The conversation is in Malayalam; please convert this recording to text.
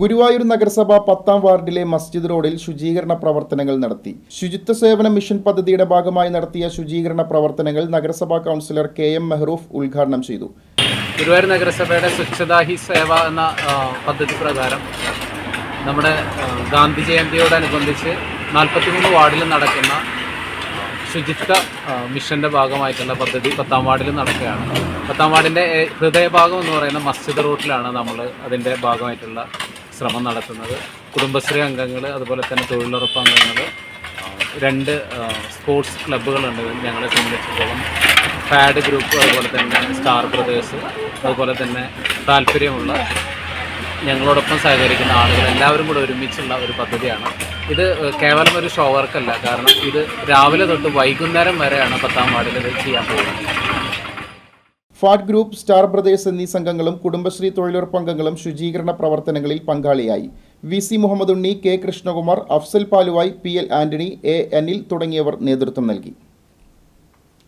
ഗുരുവായൂർ നഗരസഭ പത്താം വാർഡിലെ മസ്ജിദ് റോഡിൽ ശുചീകരണ പ്രവർത്തനങ്ങൾ നടത്തി. ശുചിത്വ സേവന മിഷൻ പദ്ധതിയുടെ ഭാഗമായി നടത്തിയ ശുചീകരണ പ്രവർത്തനങ്ങൾ നഗരസഭാ കൗൺസിലർ കെ എം മെഹ്റൂഫ് ഉദ്ഘാടനം ചെയ്തു. ഗുരുവായൂർ നഗരസഭയുടെ സ്വച്ഛതാ ഹി സേവ എന്ന പദ്ധതി പ്രകാരം നമ്മുടെ ഗാന്ധി ജയന്തിയോടനുബന്ധിച്ച് നാൽപ്പത്തിമൂന്ന് വാർഡിൽ നടക്കുന്ന ശുചിത്വ മിഷന്റെ ഭാഗമായിട്ടുള്ള പദ്ധതി പത്താം വാർഡിൽ നടക്കുകയാണ്. പത്താം വാർഡിന്റെ ഹൃദയഭാഗം എന്ന് പറയുന്ന മസ്ജിദ് റൂട്ടിലാണ് നമ്മൾ അതിന്റെ ഭാഗമായിട്ടുള്ള ശ്രമം നടത്തുന്നത്. കുടുംബശ്രീ അംഗങ്ങൾ അതുപോലെ തന്നെ തൊഴിലുറപ്പ് അംഗങ്ങൾ രണ്ട് സ്പോർട്സ് ക്ലബ്ബുകളുണ്ട് ഞങ്ങളെ സംബന്ധിച്ചിടത്തോളം. പാഡ് ഗ്രൂപ്പ് അതുപോലെ തന്നെ സ്റ്റാർ ബ്രദേഴ്സ് അതുപോലെ തന്നെ താല്പര്യമുള്ള ഞങ്ങളോടൊപ്പം സഹകരിക്കുന്ന ആളുകൾ എല്ലാവരും കൂടെ ഒരുമിച്ചുള്ള ഒരു പദ്ധതിയാണ്. ഇത് കേവലം ഒരു ഷോ വർക്കല്ല. കാരണം ഇത് രാവിലെ തൊട്ട് വൈകുന്നേരം വരെയാണ് പത്താം വാർഡിൽ ഇത് ചെയ്യാൻ പോകുന്നത്. ഫാഡ് ഗ്രൂപ്പ് സ്റ്റാർ ബ്രദേഴ്സ് എന്നീ സംഘങ്ങളും കുടുംബശ്രീ തൊഴിലുറപ്പ് അംഗങ്ങളും ശുചീകരണ പ്രവർത്തനങ്ങളിൽ പങ്കാളിയായി. V C Muhammad Unni K Krishnakumar Afsal Paluvayi P L Antony A Anil തുടങ്ങിയവർ നേതൃത്വം നൽകി.